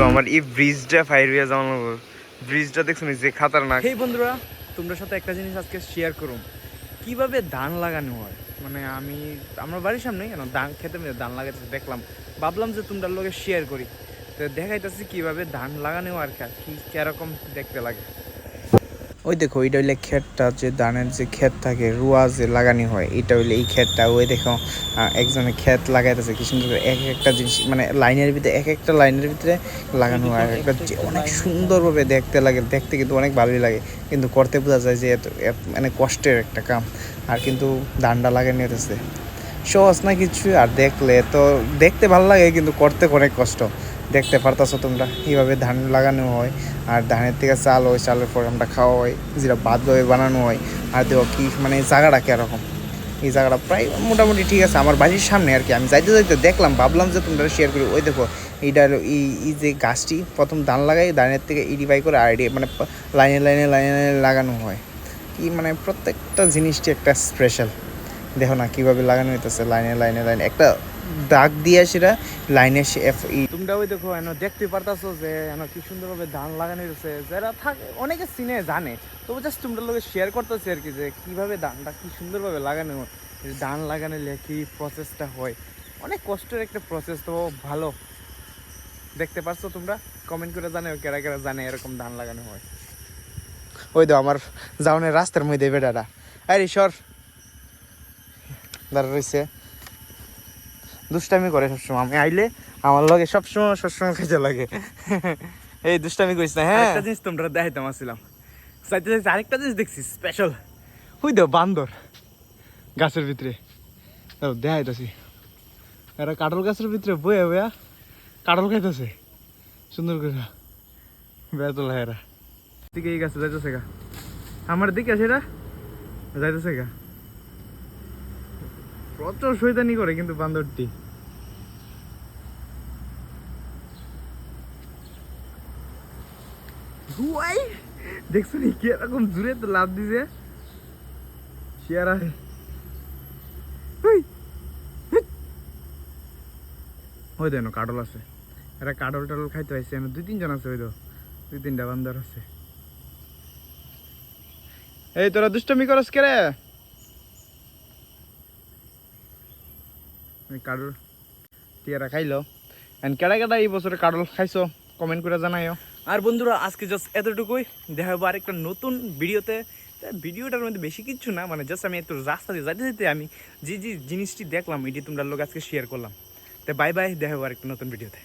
আমার এই ব্রিজটা ফায়ার হয়ে যাওয়ার ব্রিজটা দেখছ যে খাতারনাক। এই বন্ধুরা, তোমরা সাথে একটা জিনিস আজকে শেয়ার করুম কীভাবে ধান লাগানো হয়? মানে আমি, আমার বাড়ির সামনে কেন, ধান খেতে ধান লাগাইতেছে, দেখলাম। ভাবলাম যে তোমরা লোকে শেয়ার করি। তো দেখাইতেছি কীভাবে ধান লাগানো আর কি কীরকম দেখতে লাগে। ওই দেখো ওইটা হইলে ক্ষেতটা যে ধানের যে ক্ষেত থাকে রুয়া যে লাগানি হয় এটা হইলে এই ক্ষেতটা ওই দেখো একজনে ক্ষেত লাগাইতেছে কি সুন্দর এক একটা জিনিস মানে লাইনের ভিতরে এক একটা লাইনের ভিতরে লাগানো হয় আর একটা যে অনেক সুন্দরভাবে দেখতে লাগে দেখতে কিন্তু অনেক ভালোই লাগে কিন্তু করতে বোঝা যায় যে এত এত- মানে কষ্টের একটা কাম আর কিন্তু ধানটা লাগানি হতেছে সহজ না কিছু, আর দেখলে তো দেখতে ভালো লাগে, কিন্তু করতে অনেক কষ্ট। দেখতে পারতাছো তোমরা, এইভাবে ধান লাগানো হয়, আর ধানের থেকে চাল হয়, চালের পর আমরা খাওয়া হয়, যেটা বাদভাবে বানানো হয়। আর দেখো কি মানে জায়গাটা কীরকম? এই জায়গাটা প্রায় মোটামুটি ঠিক আছে, আমার বাড়ির সামনে আর কি। আমি যাইতে যাইতে দেখলাম, ভাবলাম যে তোমরা শেয়ার করি, ওই দেখো এইটা এই এই যে গাছটি, প্রথম ধান লাগাই, ধানের থেকে ইডিফাই করে আর মানে লাইনে লাইনে লাইনে লাইনে লাগানো হয়। কি মানে প্রত্যেকটা জিনিসটি একটা স্পেশাল দেখো না, কীভাবে লাগানো হইতেছে, লাইনে লাইনে লাইনে। একটা দাগ দিয়ে সেটা লাইনে সে ই তোমরা ওই দেখো, এন দেখতে পারতাছো যে, এন কি সুন্দরভাবে ধান লাগানো হয়েছে যারা থাকে, অনেকে চিনে, জানে। তবু জাস্ট তোমরা লোকে শেয়ার করতেছি আর কি যে, কীভাবে ধানটা কি সুন্দরভাবে লাগানো ধান লাগানোলে কি প্রসেসটা হয়? অনেক কষ্টের একটা প্রসেস তো ভালো। দেখতে পারছ তোমরা? কমেন্ট করে জানাও কেরা কেরা জানে এরকম ধান লাগানো হয়। ওই তো আমার যাওনের রাস্তার মধ্যে বেটাটা। আরে সর। দাঁড়া রয়েছে। দুষ্টামি করে সবসময়। আমি আইলে আমার লগে সবসময় সবসময় খেতে লাগে। এই দুষ্টামি করিস না হ্যাঁ? একটা জিনিস তোমরা দেখাইতাম আসছিলাম। চাইতে চাইতে আরেকটা জিনিস দেখছি স্পেশাল হুই দাও বান্দর। গাছের ভিতরে। দেখাইতেছি। এরা কাটল গাছের ভিতরে বয়ে বয়া কাটল খাইতেছে। সুন্দর করে। বেতলা এরা। দিকে এই গাছে যাইতেছে গা। আমার দিকে আছে এরা। যাইতেছে গা। প্রচুর শৈতানি করে কিন্তু বান্দরটি। দেখছ নি কি এরকম জুড়ে তো লাভ দিছে। শিয়ারা ওই দেন কাটল আছে। এরা কাটল টাটল খাইতে পাইছে। এনে দুই তিনজন আছে ওই তো দুই তিনটা বান্দর আছে। এই তোরা দুষ্টমি করস কে রে এই কাটল টিয়ারা খাইলো এন্ড কেডা কেডা এই বছরে কাটল খাইছো কমেন্ট করে জানাইও। আর বন্ধুরা, আজকে জাস্ট এতটুকুই। দেখা হব আরেকটা নতুন ভিডিওতে। ভিডিওটার মধ্যে বেশি কিছু না মানে জাস্ট আমি একটু রাস্তা দিয়ে যাইতে যেতে আমি যে যে জিনিসটি দেখলাম, এটি তোমরা লোক আজকে শেয়ার করলাম। তো বাই বাই দেখা হব আরেকটা নতুন ভিডিওতে।